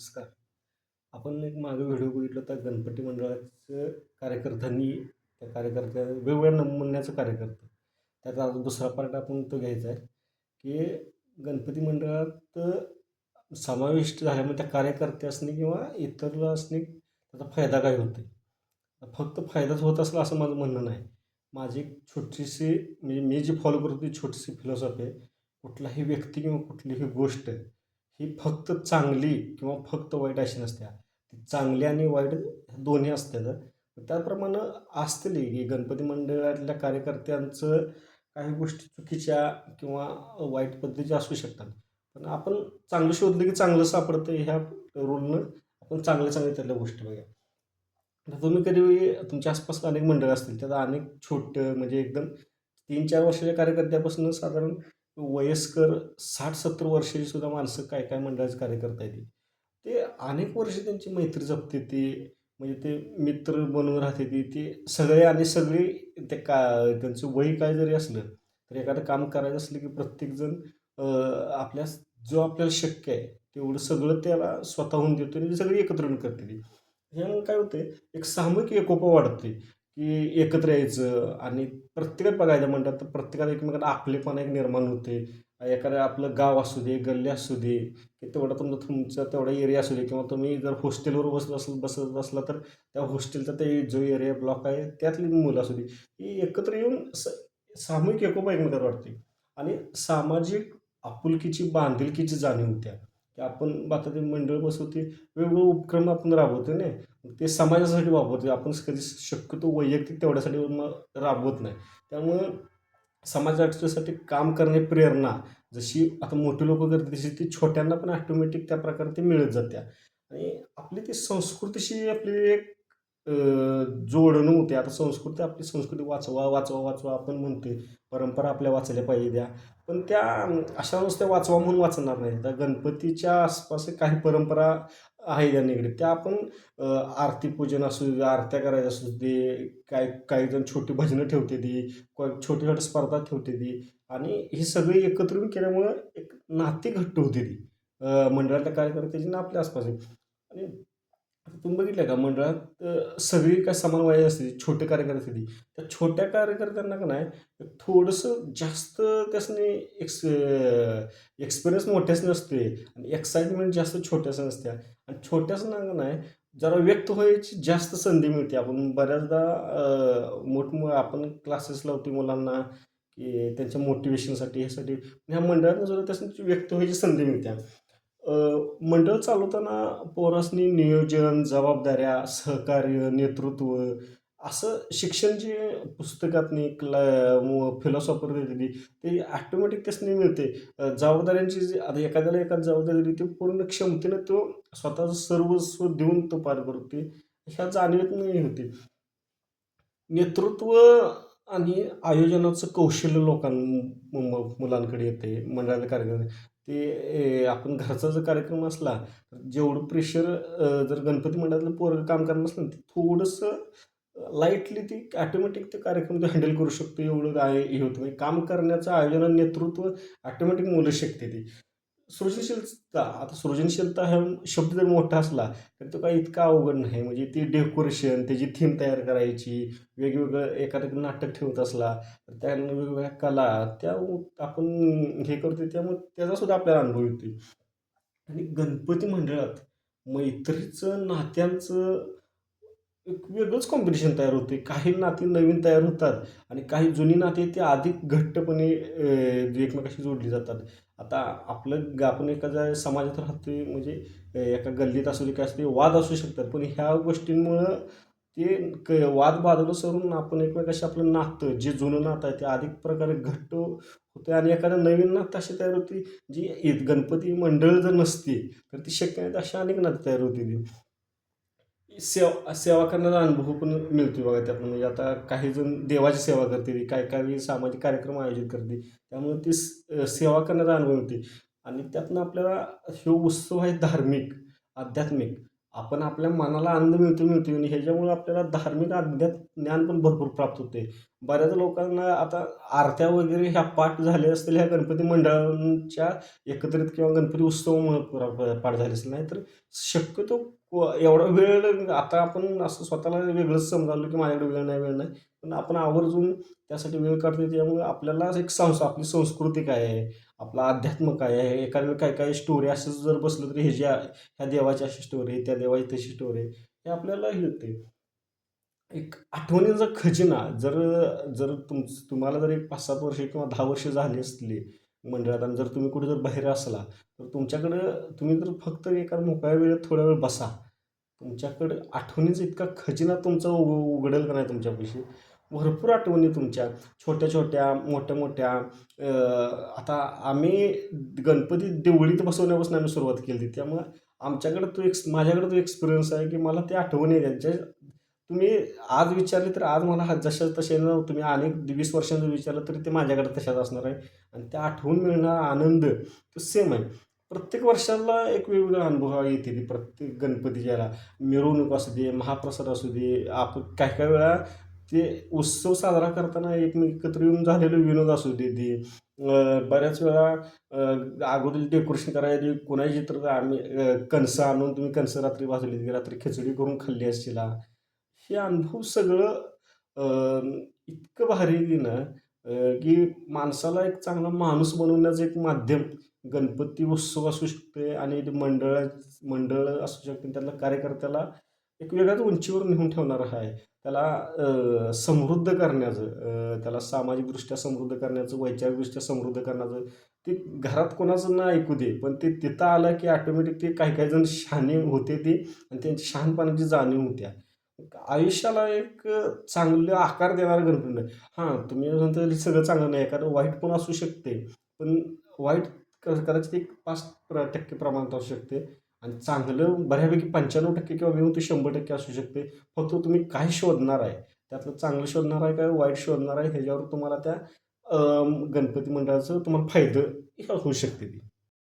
नमस्कार. आपण एक मागे व्हिडिओ बघितला होता गणपती मंडळाचं कार्यकर्त्यांनी त्या कार्यकर्त्या वेगवेगळ्या नमुन्याचं कार्यकर्ते. त्याचा आता दुसरा पार्ट आपण तो घ्यायचा आहे की गणपती मंडळात समाविष्ट झाल्यामुळे त्या कार्यकर्त्यासनी किंवा इतरांसनी त्याचा फायदा काय होतो फक्त फायदाच होत असला असं माझं म्हणणं नाही. माझी एक छोटीशी म्हणजे मी जी फॉलो करतो ती छोटीशी फिलॉसॉफी आहे. कुठलाही व्यक्ती किंवा कुठलीही गोष्ट ही फक्त चांगली किंवा फक्त वाईट अशी नसत्या ती चांगली आणि वाईट दोन्ही असतात त्याप्रमाणे असतली की गणपती मंडळातल्या कार्यकर्त्यांचं काही गोष्टी चुकीच्या किंवा वाईट पद्धतीच्या असू शकतात. पण आपण चांगलं शोधलं की चांगलं सापडतं ह्या रूलनं आपण चांगल्या चांगल्या त्यातल्या गोष्टी बघा आता तुम्ही कधी तुमच्या आसपास अनेक मंडळं असतील त्यात अनेक छोटं म्हणजे एकदम तीन चार वर्षाच्या कार्यकर्त्यापासून साधारण वयस्कर साठ सत्तर वर्षाची सुद्धा माणसं काय काय मंडळाचे कार्यकर्ता आहेत ते. अनेक वर्ष त्यांची मैत्री जपते ते म्हणजे ते मित्र बनवून राहते ती ते सगळे आणि सगळे ते का त्यांचं वय काय जरी असलं तर एखादं काम करायचं असलं की प्रत्येकजण आपल्या जो आपल्याला शक्य आहे तेवढं सगळं त्याला स्वतःहून देतो आणि सगळी एकत्रण करते ती. ह्यामुळे काय होते एक सामूहिक एकोपा वाढते की एकत्र यायचं आणि प्रत्येकात बघायचं म्हणतात तर प्रत्येकाला एकमेकांना आपलेपणा एक निर्माण होते. एखादं आपलं गाव असू दे गल्ली असू दे की तेवढा तुमचा तुमचा तेवढा एरिया असू दे किंवा तुम्ही जर हॉस्टेलवर बसत असेल बसत असला तर त्या हॉस्टेलचा ते जो एरिया ब्लॉक आहे त्यातली मुलं असू दे. ही एकत्र येऊन स सामूहिक एकोपा एकमेकात वाटते आणि सामाजिक आपुलकीची बांधिलकीची जाणीव होत्या की आपण आता ते मंडळ बसवते वेगवेगळे उपक्रम आपण राबवतो नाही ते समाजासाठी वापरतो आपण कधी शक्यतो वैयक्तिक तेवढ्यासाठी मग राबवत नाही. त्यामुळं समाजासाठी काम करणे प्रेरणा. जशी आता मोठी लोक करते तशी ती छोट्यांना पण ॲटोमॅटिक त्या प्रकारे ते मिळत जात्या. आणि आपली ती संस्कृतीशी आपली एक जोडणं होते आता संस्कृती आपली संस्कृती वाचवा वाचवा वाचवा आपण म्हणतोय. परंपरा आपल्या वाचल्या पाहिजे द्या. पण त्या अशा नुसत्या वाचवा म्हणून वाचणार नाही. तर गणपतीच्या आसपास काही परंपरा आहे या निगडीत. त्या आपण आरती पूजन असू दे आरत्या करायच्या असू दे काही काही जण छोटी भजनं ठेवते ती छोटी छोटी स्पर्धा ठेवते ती. आणि हे सगळे एकत्र येऊन केल्यामुळं एक नाते घट्ट होते ती. मंडळातल्या कार्यकर्त्याची ना आपल्या आसपास आणि तुम्ही बघितलं का मंडळात सगळी काय समान वय असते छोटे कार्यकर्ते असते त्या छोट्या कार्यकर्त्यांना का नाही थोडंसं जास्त त्यासने एक्स एक्सपिरियन्स मोठ्याच नसते आणि एक्साइटमेंट जास्त छोट्याच नसत्या. आणि छोट्याच ना का नाही जरा व्यक्त व्हायची जास्त संधी मिळते. आपण बऱ्याचदा मोठमो आपण क्लासेस लावतो मुलांना की त्यांच्या मोटिवेशनसाठी ह्यासाठी. ह्या मंडळातून जरा त्यासाठी व्यक्त व्हायची संधी मिळते. मंडळ चालवताना पोरासनी नियोजन जबाबदाऱ्या सहकार्य नेतृत्व असं शिक्षण जे पुस्तकातनी क्ला फिलॉसॉफर दिली ते ॲटोमॅटिक त्यासनी मिळते. जबाबदाऱ्यांची जी आता एखाद्याला एखादी जबाबदारी दिली ती पूर्ण क्षमतेनं तो स्वतःचं सर्वस्व देऊन तो पार करते ह्या जाणीवेत नाही होते. नेतृत्व आणि आयोजनाचं कौशल्य लोकां मुलांकडे येते मंडळाच्या कार्यक्रम ते आपण घरचा जर कार्यक्रम असला तर जेवढं प्रेशर जर गणपती मंडळातलं पोरं काम करणार असलं ते थोडंसं लाईटली ती ॲटोमॅटिक ते कार्यक्रम ते हँडल करू शकतो. एवढं काय हे होतं. म्हणजे काम करण्याचं आयोजन नेतृत्व ॲटोमॅटिक मुलं शकते ती. सृजनशीलता आता सृजनशीलता हा शब्द जर मोठा असला तर तो काही इतका अवघड नाही. म्हणजे ती डेकोरेशन त्याची थीम तयार करायची वेगवेगळं एखादं नाटक ठेवत असला तर त्या वेगवेगळ्या कला त्या आपण हे करतो त्यामुळे त्याचासुद्धा आपल्याला अनुभव येतो आणि गणपती मंडळात मैत्रीचं नात्यांचं एक वेगळंच कॉम्पिटिशन तयार होते काही नाती नवीन तयार होतात आणि काही जुनी नाती ते अधिक घट्टपणे एकमेकाशी जोडली जातात. आता आपलं आपण एखाद्या समाजात राहतो म्हणजे एका गल्लीत असू दे काय असते वाद असू शकतात पण ह्या गोष्टींमुळं ते क वाद बाजूला सरून आपण एकमेकाशी आपलं नातं जे जुनं नातं आहे ते अधिक प्रकारे घट्ट होते आणि एखादं नवीन नातं अशी तयार होती जी गणपती मंडळ जर नसते तर ती शक्य नाही अशा अनेक नातं तयार होती. ती सेवा सेवा करण्याचा अनुभव पण मिळतो बघा त्यातून. म्हणजे आता काही जण देवाची सेवा करते काही काही सामाजिक कार्यक्रम आयोजित करते. त्यामुळे ती सेवा करण्याचा अनुभव मिळते आणि त्यातनं आपल्याला हे उत्सव आहे धार्मिक आध्यात्मिक. आपण आपल्या मनाला आनंद मिळतो मिळतो आणि ह्याच्यामुळे आपल्याला धार्मिक अध्यात ज्ञान पण भरपूर प्राप्त होते बऱ्याच लोकांना आता आरत्या वगैरे ह्या पाठ झाल्या असतील ह्या गणपती मंडळांच्या एकत्रित किंवा गणपती उत्सवामुळे पाठ झाले असेल नाही तर शक्यतो एवढा वेळ आता आपण असं स्वतःला वेगळंच समजावलं की माझ्याकडे वेळ नाही वेळ नाही. पण आपण आवर्जून त्यासाठी वेळ काढतो त्यामुळे आपल्याला एक संस आपली संस्कृती काय आहे? आपला अध्यात्म काय आहे एखाद्या वेळी काय काय स्टोरी असं जर बसलं तरी हे ज्या ह्या देवाची अशी स्टोरी आहे त्या देवाची तशी स्टोरी आहे हे आपल्याला हे होते एक आठवणीचा खजिना जर जर तुम तुम्हाला जर एक पाच सात वर्ष किंवा दहा वर्ष झाली असली मंडळात आणि जर तुम्ही कुठे जर बाहेर असला तर तुमच्याकडं तुम्ही जर फक्त एका मोकळ्या वेळेत थोड्या वेळ बसा तुमच्याकडं आठवणीचा इतका खजिना तुमचा उघडेल का नाही तुमच्यापाशी? भरपूर आठवणी तुमच्या. छोट्या छोट्या मोठ्या मोठ्या आता आम्ही गणपती देवळीत बसवण्यापासून आम्ही सुरुवात केली. त्यामुळं आमच्याकडं तो एक्स माझ्याकडं तो एक्सपिरियन्स आहे की मला ते आठवणी आहे त्यांच्या तुम्ही आज विचारले तर आज मला हा जशा तसे तुम्ही अनेक वीस वर्षांचं विचारलं तरी ते माझ्याकडे तशाच असणार आहे. आणि त्या आठवून मिळणारा आनंद तो सेम आहे. प्रत्येक वर्षाला एक वेगवेगळा अनुभव येते ती प्रत्येक गणपतीच्याला. मिरवणूक असू दे महाप्रसाद असू दे आपण काही काही वेळा ते उत्सव साजरा करताना एकमेक एकत्र येऊन झालेले विनोद असू दे ते. बऱ्याच वेळा अगोदर डेकोरेशन करायची कोणाची तर आम्ही कणसं आणून तुम्ही कणसं रात्री भाजली की रात्री खिचडी करून खाल्ली असशीला हे अनुभव सगळं इतकं भारी की ना की माणसाला एक चांगला माणूस बनवण्याचं एक माध्यम. गणपती उत्सव असू शकते आणि ते मंडळ मंडळ असू शकते त्यातल्या कार्यकर्त्याला एक वेगळ्याच उंचीवर नेऊन ठेवणारं आहे. त्याला समृद्ध करण्याचं त्याला सामाजिकदृष्ट्या समृद्ध करण्याचं वैचारिकदृष्ट्या समृद्ध करण्याचं ते घरात कोणाचं ना ऐकू दे पण ते तिथं आलं की ऑटोमॅटिक ते काही काही जण शहाणे होते ते आणि त्यांची शहाणपणाची जाणीव होत्या आयुष्याला एक चांगलं आकार देणारं गणपती नाही. हां तुम्ही म्हणता सगळं चांगलं नाही कारण वाईट पण असू शकते पण वाईट क- कदाचित एक पाच प्र टक्के प्रमाणात असू शकते. आणि चांगलं बऱ्यापैकी पंच्याण्णव टक्के किंवा मिळून ते शंभर टक्के असू शकते. फक्त तुम्ही काय शोधणार आहे त्यातलं चांगलं शोधणार आहे काय वाईट शोधणार आहे ह्याच्यावर तुम्हाला त्या गणपती मंडळाचं तुम्हाला फायदं होऊ शकते ती